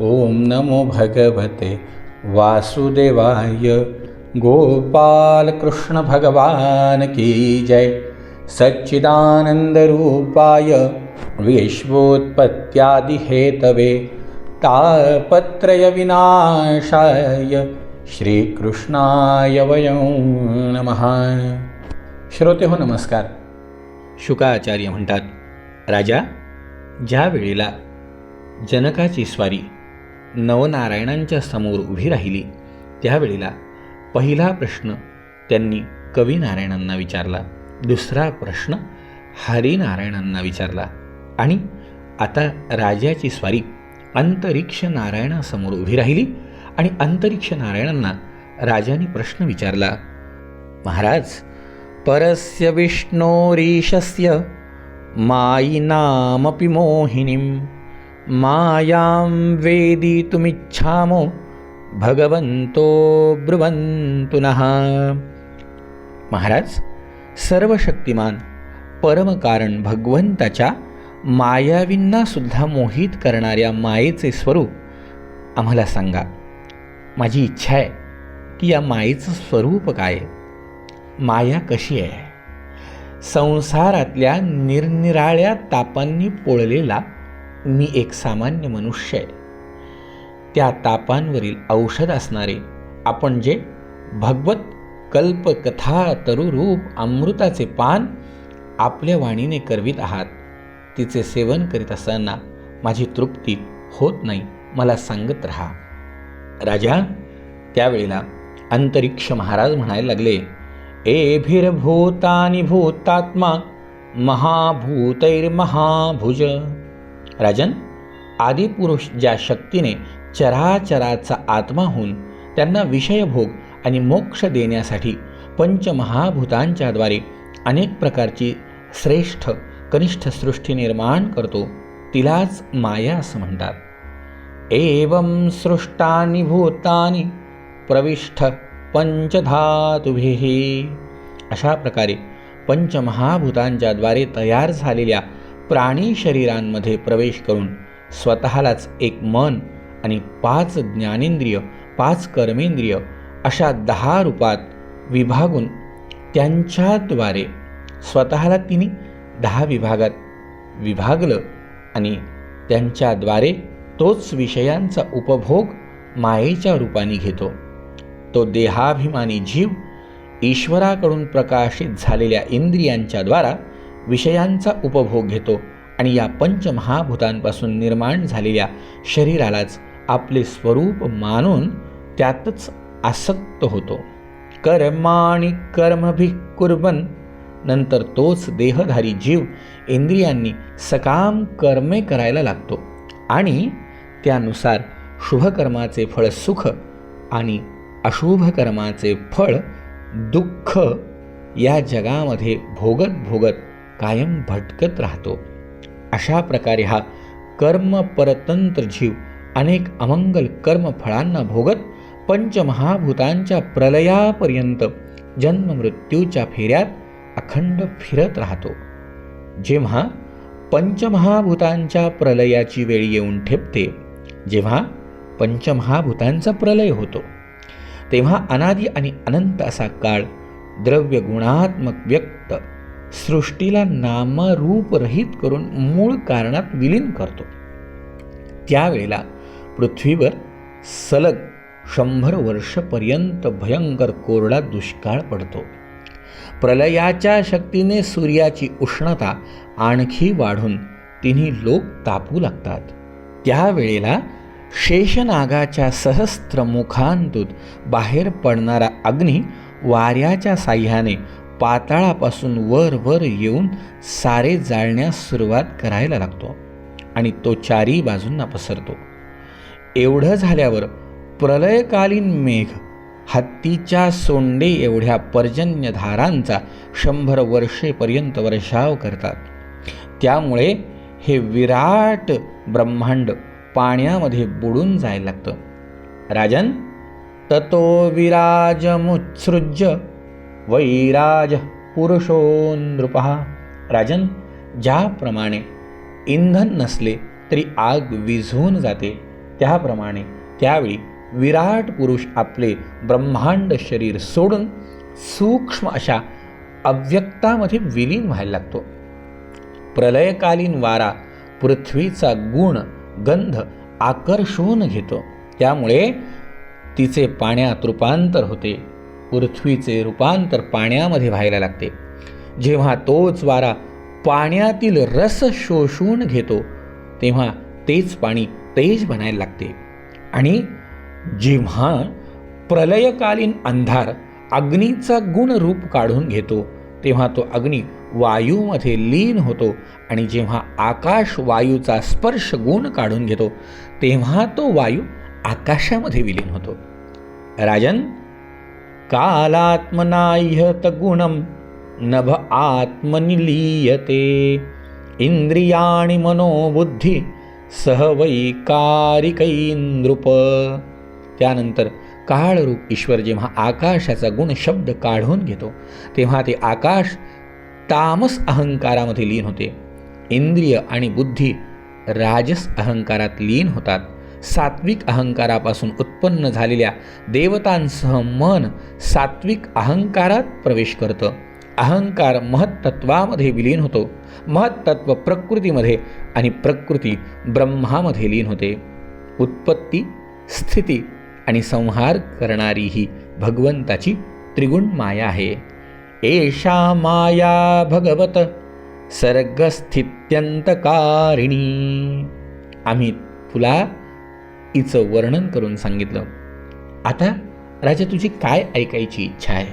ओम नमो भगवते वासुदेवाय। गोपाल कृष्ण भगवान की जय। सच्चिदानंद रूपाय विश्वोत्पत्त्यादिहेतवे तापत्रय विनाशाय श्रीकृष्णाय वयं नमः। श्रोते हो नमस्कार। शुकाचार्य म्हणतात राजा ज्या वेळेला जनकाची स्वारी नवनारायणांच्या समोर उभी राहिली. त्यावेळेला पहिला प्रश्न त्यांनी कविनारायणांना विचारला. दुसरा प्रश्न हरिनारायणांना विचारला. आणि आता राजाची स्वारी अंतरिक्ष नारायणासमोर उभी राहिली आणि अंतरिक्ष नारायणांना राजाने प्रश्न विचारला. महाराज परस्य विष्णोरीशस्य मायिनामपि मोहिनीं मायां वेदितुमिच्छामो भगवंतो ब्रुवंतु नः महाराज सर्वशक्तिमान परमकारण भगवंताच्या मायावींना सुद्धा मोहित करणाऱ्या मायेचे स्वरूप आम्हाला सांगा. माझी इच्छा आहे की या मायेचं स्वरूप काय आहे? माया कशी आहे? संसारातल्या निरनिराळ्या तापांनी पोळलेला मी एक सामान्य मनुष्य आहे. त्या तापांवरील औषध असणारे आपण जे भगवत कल्पकथा तरुरूप अमृताचे पान आपल्या वाणीने करवीत आहात तिचे सेवन करीत असताना माझी तृप्ती होत नाही मला सांगत राहा. राजा त्यावेळेला अंतरिक्ष महाराज म्हणायला लागले एभिर्भूतानि भूतात्मा महाभूतैर्महाभुज राजन आदिपुरुष ज्या शक्तीने चराचराचा आत्मा होऊन त्यांना विषयभोग आणि मोक्ष देण्यासाठी पंचमहाभूतांच्याद्वारे अनेक प्रकारची श्रेष्ठ कनिष्ठ सृष्टी निर्माण करतो तिलाच माया असं म्हणतात. एवं सृष्टानि भूतानि प्रविष्ठ पंचधातुभिः अशा प्रकारे पंचमहाभूतांच्याद्वारे तयार झालेल्या प्राणी शरीरांमध्ये प्रवेश करून स्वतःलाच एक मन आणि पाच ज्ञानेंद्रिय पाच कर्मेंद्रिय अशा दहा रूपात विभागून त्यांच्याद्वारे स्वतःला तिने दहा विभागात विभागलं आणि त्यांच्याद्वारे तोच विषयांचा उपभोग मायेच्या रूपाने घेतो. तो देहाभिमानी जीव ईश्वराकडून प्रकाशित झालेल्या इंद्रियांच्याद्वारा विषयांचा उपभोग घेतो आणि या पंचमहाभूतांपासून निर्माण झालेल्या शरीरालाच आपले स्वरूप मानून त्यातच आसक्त होतो. कर्माणि कर्मभी कुर्बन नंतर तोच देहधारी जीव इंद्रियांनी सकाम कर्मे करायला लागतो. आणि त्यानुसार शुभकर्माचे फळ सुख आणि अशुभ कर्माचे फळ दुःख या जगामध्ये भोगत भोगत कायम भटकत राहतो. अशा प्रकारे हा कर्म परतंत्र जीव अनेक अमंगल कर्मफळांना भोगत पंचमहाभूतांच्या प्रलयापर्यंत जन्ममृत्यूच्या फेऱ्यात अखंड फिरत राहतो. जेव्हा पंचमहाभूतांच्या प्रलयाची वेळ येऊन ठेपते जेव्हा पंचमहाभूतांचा प्रलय होतो. तेव्हा अनादी आणि अनंत असा काळ द्रव्य गुणात्मक व्यक्त सृष्टीला नामरूपरहित करून मूळ कारणात विलीन करतो. त्यावेळेला पृथ्वीवर सलग शंभर वर्षपर्यंत भयंकर कोरडा दुष्काळ पडतो. प्रलयाच्या शक्तीने सूर्याची उष्णता आणखी वाढून तिन्ही लोक तापू लागतात. त्यावेळेला शेषनागाच्या सहस्त्र मुखांतून बाहेर पडणारा अग्नी वाऱ्याच्या साह्याने पाताळापासून वर वर येऊन सारे जाळण्यास सुरुवात करायला लागतो आणि तो चारी बाजूंना पसरतो. एवढं झाल्यावर प्रलयकालीन मेघ हत्तीच्या सोंडे एवढ्या पर्जन्यधारांचा शंभर वर्षेपर्यंत वर्षाव करतात. त्यामुळे हे विराट ब्रह्मांड पाण्यामध्ये बुडून जायला लागतं. राजन ततो विराजमुत्सृज्य वैराज पुरुषो नृपहा राजन ज्याप्रमाणे इंधन नसले तरी आग विझून जाते त्याप्रमाणे त्यावेळी विराट पुरुष आपले ब्रह्मांड शरीर सोडून सूक्ष्म अशा अव्यक्तामध्ये विलीन व्हायला लागतो. प्रलयकालीन वारा पृथ्वीचा गुण गंध आकर्षून घेतो. त्यामुळे तिचे पाण्यात रूपांतर होते. पृथ्वीचे रूपांतर पाण्यामध्ये व्हायला लागते. जेव्हा तोच वारा पाण्यातील रस शोषून घेतो तेव्हा तेच पाणी तेज बनायला लागते. आणि जेव्हा प्रलयकालीन अंधार अग्नीचा गुणरूप काढून घेतो तेव्हा तो अग्नी वायूमध्ये लीन होतो आणि जेव्हा आकाश वायूचा स्पर्श गुण काढून घेतो तेव्हा तो वायू आकाशामध्ये विलीन होतो. राजन कालात्मनाह्यत गुणम नभ आत्मनिलीयते। इंद्रियाणी मनोबुद्धी सहवैकारिकैंद्रुप त्यानंतर काळरूप ईश्वर जेव्हा आकाशाचा गुण शब्द काढून घेतो तेव्हा ते आकाश तामस अहंकारामध्ये लीन होते. इंद्रिय आणि बुद्धी राजस अहंकारात लीन होतात. सात्विक अहंकारापासून उत्पन्न झालेल्या देवतांसह मन सात्विक अहंकारात प्रवेश करतं. अहंकार महत्तत्वामध्ये विलीन होतो. महत्तत्व प्रकृतीमध्ये आणि प्रकृती ब्रह्मामध्ये लीन होते. उत्पत्ती स्थिती आणि संहार करणारी ही भगवंताची त्रिगुण माया आहे. एषा माया भगवत सर्गस्थित्यंतकारिणी. आम्ही तुला हिचं वर्णन करून सांगितलं. आता राजा तुझी काय ऐकायची इच्छा आहे?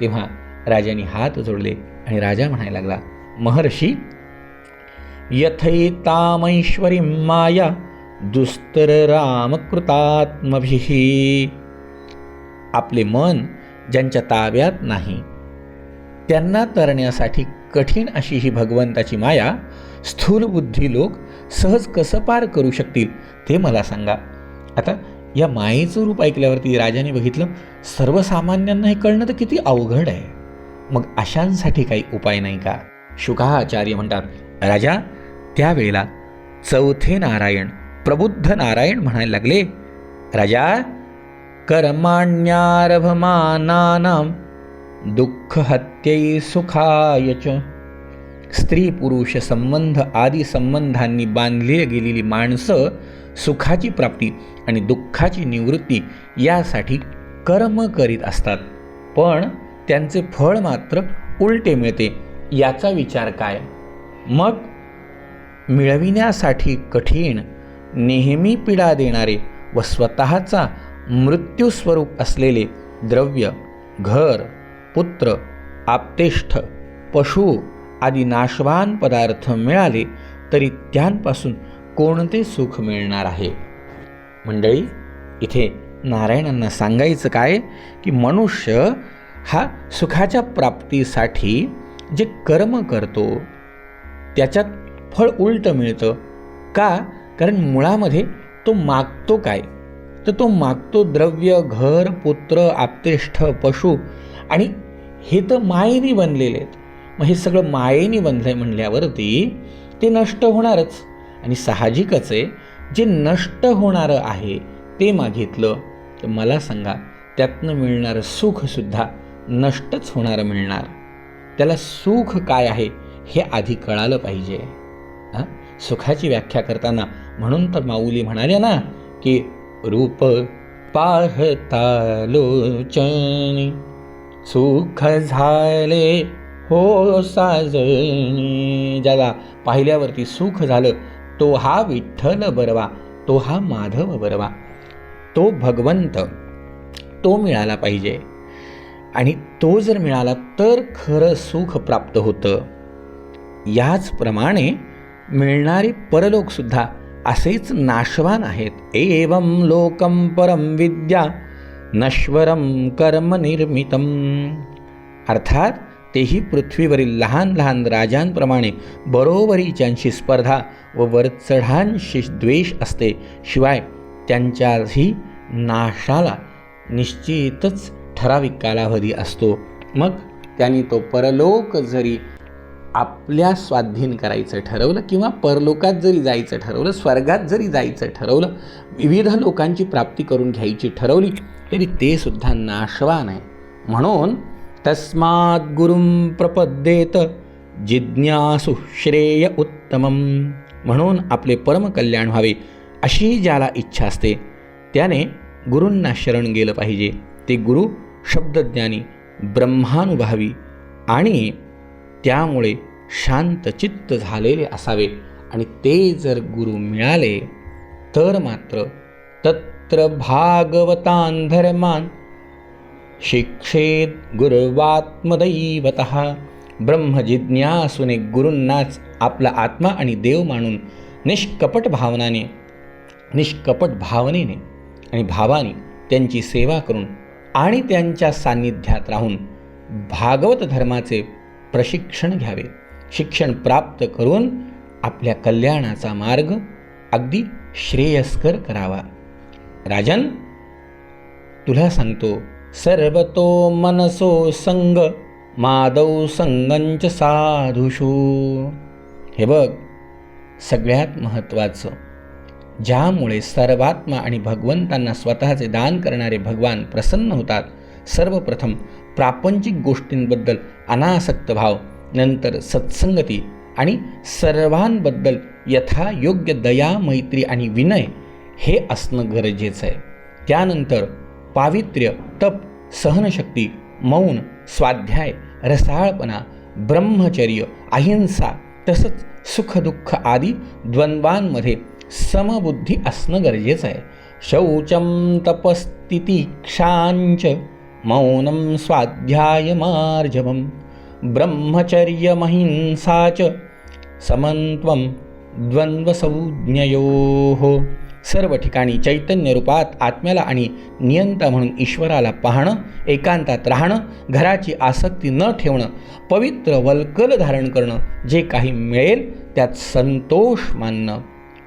तेव्हा राजाने हात जोडले आणि राजा म्हणायला लागला महर्षी यथैतामैश्वरी माया दुस्तर रामकृतात्मभिः आपले मन ज्यांच्या ताब्यात नाही त्यांना तरण्यासाठी कठीण अशी ही भगवंताची माया स्थूल बुद्धी लोक सहज कसं पार करू शकतील ते मला सांगा. आता या मायेचं रूप ऐकल्यावरती राजाने बघितलं सर्वसामान्यांना हे कळणं तर किती अवघड आहे. मग अशांसाठी काही उपाय नाही का? शुकाचार्य म्हणतात राजा त्यावेळेला चौथे नारायण प्रबुद्ध नारायण म्हणायला लागले राजा कर्माण्यारभमानानाम दुःख हत्यै सुखाय च। स्त्री पुरुष संबंध आदी संबंधांनी बांधली गेलेली माणसं सुखाची प्राप्ती आणि दुःखाची निवृत्ती यासाठी कर्म करीत असतात. पण त्यांचे फळ मात्र उलटे मिळते याचा विचार काय? मग मिळविण्यासाठी कठीण नेहमी पीडा देणारे व स्वतःचा मृत्यूस्वरूप असलेले द्रव्य घर पुत्र आपतेष्ठ पशु आदी नाशवान पदार्थ मिळाले तरी त्यांपासून कोणते सुख मिळणार आहे? मंडळी इथे नारायणांना सांगायचं काय की मनुष्य हा सुखाच्या प्राप्तीसाठी जे कर्म करतो त्याच्यात फळ उलटं मिळतं का? कारण मुळामध्ये तो मागतो काय? तर तो मागतो द्रव्य घर पुत्र आपतेष्ठ पशु आणि हे तर मायेने बनलेले आहेत. मग हे सगळं मायेने बनलं आहे म्हणल्यावरती ते नष्ट होणारच. आणि साहजिकच आहे जे नष्ट होणारं आहे ते मागितलं तर मला सांगा त्यातनं मिळणारं सुखसुद्धा नष्टच होणारं मिळणार. त्याला सुख काय आहे हे आधी कळालं पाहिजे. हां? सुखाची व्याख्या करताना म्हणून तर माऊली म्हणाल्या ना की रूप पाहता लोचनी. सुख झाले हो साजनी. ज्याला पाहिल्यावरती सुख झालं तो हा विठ्ठल बरवा तो हा माधव बरवा. तो भगवंत तो मिळाला पाहिजे. आणि तो जर मिळाला तर खरं सुख प्राप्त होतं. याचप्रमाणे मिळणारे परलोकसुद्धा असेच नाशवान आहेत. एवं लोकं परम विद्या नश्वरम कर्म निर्मितम. अर्थात तेही पृथ्वीवरील लहान लहान राजांप्रमाणे बरोबरीच्यांशी स्पर्धा व वरचढांशी द्वेष असते शिवाय त्यांच्याही नाशाला निश्चितच ठराविक कालावधी असतो. मग त्यांनी तो परलोक जरी आपल्या स्वाधीन करायचं ठरवलं किंवा परलोकात जरी जायचं ठरवलं स्वर्गात जरी जायचं ठरवलं विविध लोकांची प्राप्ती करून घ्यायची ठरवली तरी ते सुद्धा नाशवान आहे म्हणून तस्मात् गुरुं प्रपद्येत जिज्ञासु श्रेय उत्तमम. म्हणून आपले परमकल्याण व्हावे अशी ज्याला इच्छा असते त्याने गुरूंना शरण गेलं पाहिजे. ते गुरु शब्दज्ञानी ब्रह्मानुभावी आणि त्यामुळे शांतचित्त झालेले असावे आणि ते जर गुरु मिळाले तर मात्र तत्र भागवतान धर्मान शिक्षेत गुरुवात्मदैवत ब्रह्मजिज्ञासूने गुरूंनाच आपला आत्मा आणि देव मानून निष्कपट भावनाने निष्कपट भावनेने आणि भावाने त्यांची सेवा करून आणि त्यांच्या सान्निध्यात राहून भागवत धर्माचे प्रशिक्षण घ्यावे. शिक्षण प्राप्त करून आपल्या कल्याणाचा मार्ग अगदी श्रेयस्कर करावा. राजन तुला सांगतो सर्वतो मनसो संग माधव संगंच साधुषू. हे बघ सगळ्यात महत्त्वाचं ज्यामुळे सर्वात्मा आणि भगवंतांना स्वतःचे दान करणारे भगवान प्रसन्न होतात सर्वप्रथम प्रापंचिक गोष्टींबद्दल अनासक्त भाव नंतर सत्संगती आणि सर्वांबद्दल यथायोग्य दया मैत्री आणि विनय हे असणं गरजेचं आहे. त्यानंतर पावित्र्य तप सहनशक्ती मौन स्वाध्याय रसाळपणा ब्रह्मचर्य अहिंसा तसंच सुखदुःख आदी द्वंद्वांमध्ये समबुद्धी असणं गरजेचं आहे. शौचम तपस्तितिक्षांच मौनं स्वाध्यायमार्जवं ब्रह्मचर्यमहिंसा च समन्त्वं द्वंद्वसंज्ञयोः सर्व ठिकाणी चैतन्य रूपात आत्म्याला आणि नियंता म्हणून ईश्वराला पाहणं एकांतात राहणं घराची आसक्ती न ठेवणं पवित्र वल्कल धारण करणं जे काही मिळेल त्यात संतोष मानणं.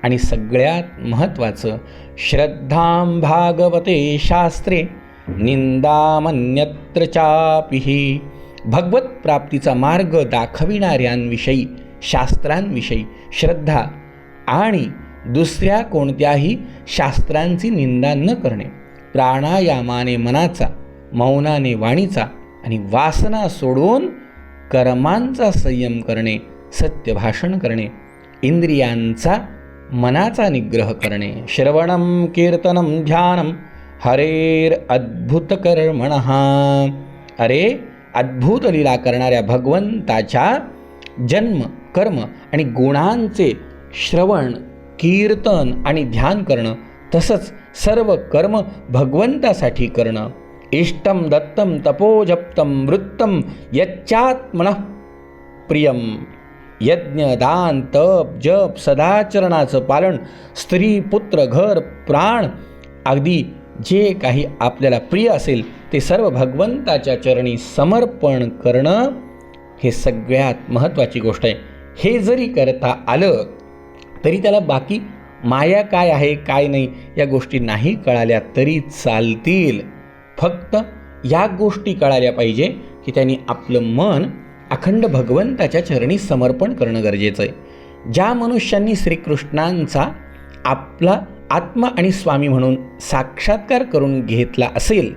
आणि सगळ्यात महत्त्वाचं श्रद्धां भागवते शास्त्रे निंदामन्यत्र चापिही भगवत प्राप्तीचा मार्ग दाखविणाऱ्यांविषयी शास्त्रांविषयी श्रद्धा आणि दुसऱ्या कोणत्याही शास्त्रांची निंदा न करणे प्राणायामाने मनाचा मौनाने वाणीचा आणि वासना सोडून कर्मांचा संयम करणे सत्यभाषण करणे इंद्रियांचा मनाचा निग्रह करणे. श्रवणम कीर्तनम ध्यानम हरेर अद्भुत कर्मण अरे अद्भुत लीला करणाऱ्या भगवंताच्या जन्म कर्म आणि गुणांचे श्रवण कीर्तन आणि ध्यान करणं तसंच सर्व कर्म भगवंतासाठी करणं. इष्टम दत्तम तपोजप्तम वृत्तम यच्चात्मन प्रियम यज्ञ दान तप जप सदाचरणाचं पालन स्त्री पुत्र घर प्राण अगदी जे काही आपल्याला प्रिय असेल ते सर्व भगवंताच्या चरणी समर्पण करणं हे सगळ्यात महत्त्वाची गोष्ट आहे. हे जरी करता आलं तरी त्याला बाकी माया काय आहे काय नाही या गोष्टी नाही कळाल्या तरी चालतील. फक्त या गोष्टी कळाल्या पाहिजे की त्यांनी आपलं मन अखंड भगवंताच्या चरणी समर्पण करणं गरजेचं आहे. ज्या मनुष्यांनी श्रीकृष्णांचा आपला आत्मा आणि स्वामी म्हणून साक्षात्कार करून घेतला असेल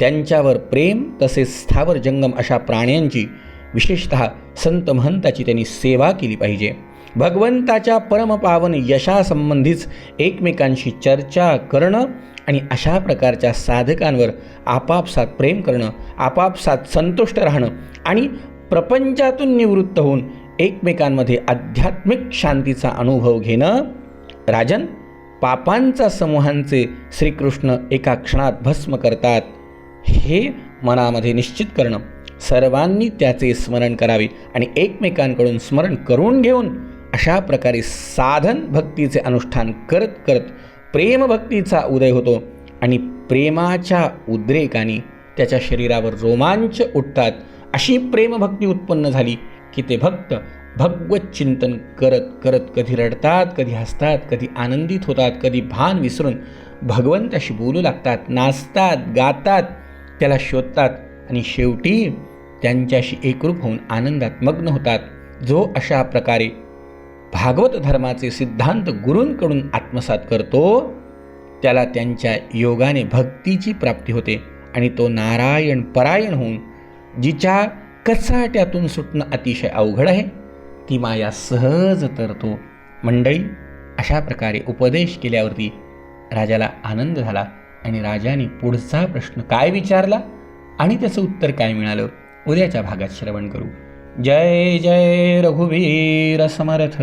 त्यांच्यावर प्रेम तसेच स्थावर जंगम अशा प्राण्यांची विशेषत संत महंताची त्यांनी सेवा केली पाहिजे. भगवंताच्या परमपावन यशासंबंधीच एकमेकांशी चर्चा करणं आणि अशा प्रकारच्या साधकांवर आपापसात प्रेम करणं आपापसात संतुष्ट राहणं आणि प्रपंचातून निवृत्त होऊन एकमेकांमध्ये आध्यात्मिक शांतीचा अनुभव घेणं राजन पापांचा समूहांचे श्रीकृष्ण एका क्षणात भस्म करतात. हे मनामध्ये निश्चित करणं सर्वांनी त्याचे स्मरण करावे आणि एकमेकांकडून स्मरण करून घेऊन अशा प्रकारे साधन भक्तीचे अनुष्ठान करत करत प्रेमभक्तीचा उदय होतो आणि प्रेमाच्या उद्रेकाने त्याच्या शरीरावर रोमांच उठतात. अशी प्रेमभक्ती उत्पन्न झाली की ते भक्त भगवत चिंतन करत करत कधी रडतात कधी हसतात कधी आनंदित होतात कधी भान विसरून भगवंताशी बोलू लागतात नाचतात गातात त्याला शोधतात आणि शेवटी त्यांच्याशी एकरूप होऊन आनंदात मग्न होतात. जो अशा प्रकारे भागवत धर्माचे सिद्धांत गुरूंकडून आत्मसात करतो त्याला त्यांच्या योगाने भक्तीची प्राप्ती होते आणि तो नारायण परायण होऊन जिच्या कचाट्यातून सुटणं अतिशय अवघड आहे. ती माया सहज तरतो. मंडळी अशा प्रकारे उपदेश केल्यावरती राजाला आनंद झाला आणि राजाने पुढचा प्रश्न काय विचारला आणि त्याचं उत्तर काय मिळालं उद्याच्या भागात श्रवण करू. जय जय रघुवीर समर्थ!